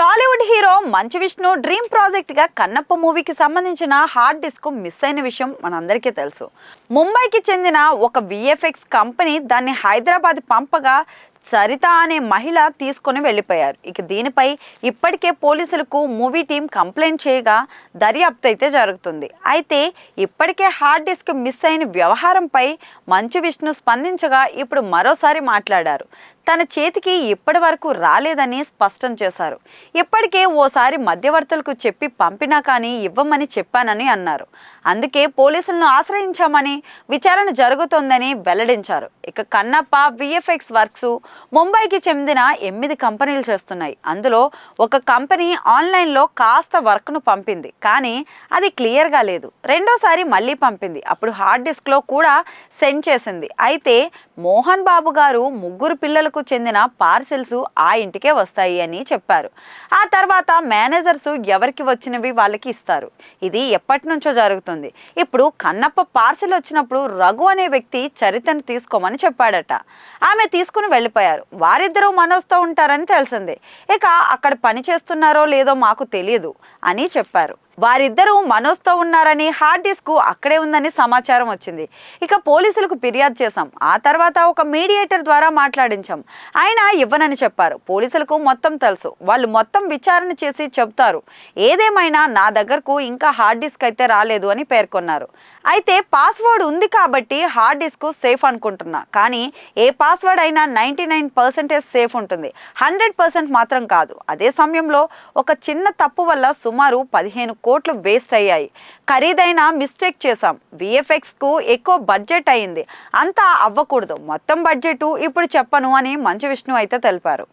Tollywood hero Manchu Vishnu dream ప్రాజెక్ట్గా Kannappa మూవీకి సంబంధించిన hard disk miss అయిన విషయం మనందరికీ తెలుసు. ముంబైకి చెందిన ఒక విఎఫ్ఎక్స్ కంపెనీ దాన్ని హైదరాబాద్ పంపగా సరిత అనే మహిళ తీసుకొని వెళ్ళిపోయారు. ఇక దీనిపై ఇప్పటికే పోలీసులకు మూవీ టీం కంప్లైంట్ చేయగా దర్యాప్తు అయితే జరుగుతుంది. అయితే ఇప్పటికే హార్డ్ డిస్క్ మిస్ అయిన వ్యవహారంపై మంచు విష్ణు స్పందించగా ఇప్పుడు మరోసారి మాట్లాడారు. తన చేతికి ఇప్పటి వరకు రాలేదని స్పష్టం చేశారు. ఇప్పటికే ఓసారి మధ్యవర్తులకు చెప్పి పంపినా కానీ ఇవ్వమని చెప్పానని అన్నారు. అందుకే పోలీసులను ఆశ్రయించామని విచారణ జరుగుతోందని వెల్లడించారు. ఇక కన్నప్ప విఎఫ్ఎక్స్ వర్క్స్ ముంబైకి చెందిన ఎనిమిది కంపెనీలు చేస్తున్నాయి. అందులో ఒక కంపెనీ ఆన్లైన్లో కాస్త వర్క్ను పంపింది. కానీ అది క్లియర్గా లేదు. రెండోసారి మళ్ళీ పంపింది. అప్పుడు హార్డ్ డిస్క్లో కూడా సెండ్ చేసింది. అయితే మోహన్ బాబు గారు ముగ్గురు పిల్లలకు చెందిన పార్సిల్స్ ఆ ఇంటికే వస్తాయి అని చెప్పారు. ఆ తర్వాత మేనేజర్స్ ఎవరికి వచ్చినవి వాళ్ళకి ఇస్తారు. ఇది ఎప్పటి నుంచో జరుగుతుంది. ఇప్పుడు కన్నప్ప పార్సిల్ వచ్చినప్పుడు రఘు అనే వ్యక్తి చరితను తీసుకోమని చెప్పాడట. ఆమె తీసుకుని వెళ్ళిపోయారు. వారిద్దరూ మనోజ్తో ఉంటారని తెలిసింది. ఇక అక్కడ పని చేస్తున్నారో లేదో మాకు తెలియదు అని చెప్పారు. వారిద్దరూ మనోజ్తో ఉన్నారని హార్డ్ డిస్క్ అక్కడే ఉందని సమాచారం వచ్చింది. ఇక పోలీసులకు ఫిర్యాదు చేశాం. ఆ తర్వాత ఒక మీడియేటర్ ద్వారా మాట్లాడించాం. ఆయన ఇవ్వనని చెప్పారు. పోలీసులకు మొత్తం తెలుసు. వాళ్ళు మొత్తం విచారణ చేసి చెప్తారు ఏదేమైనా నా దగ్గరకు ఇంకా హార్డ్ డిస్క్ అయితే రాలేదు అని పేర్కొన్నారు. అయితే పాస్వర్డ్ ఉంది కాబట్టి హార్డ్ డిస్క్ సేఫ్ అనుకుంటున్నా. కానీ ఏ పాస్వర్డ్ అయినా నైంటీ నైన్ పర్సెంటేజ్ సేఫ్ ఉంటుంది. హండ్రెడ్ పర్సెంట్ మాత్రం కాదు. అదే సమయంలో ఒక చిన్న తప్పు వల్ల సుమారు పదిహేను కోట్లు వేస్ట్ అయ్యాయి. ఖరీదైన మిస్టేక్ చేశాం. విఎఫ్ఎక్స్కు ఎక్కువ బడ్జెట్ అయింది. అంతా అవ్వకూడదు. మొత్తం బడ్జెట్ ఇప్పుడు చెప్పను అని మంచు విష్ణు అయితే తెలిపారు.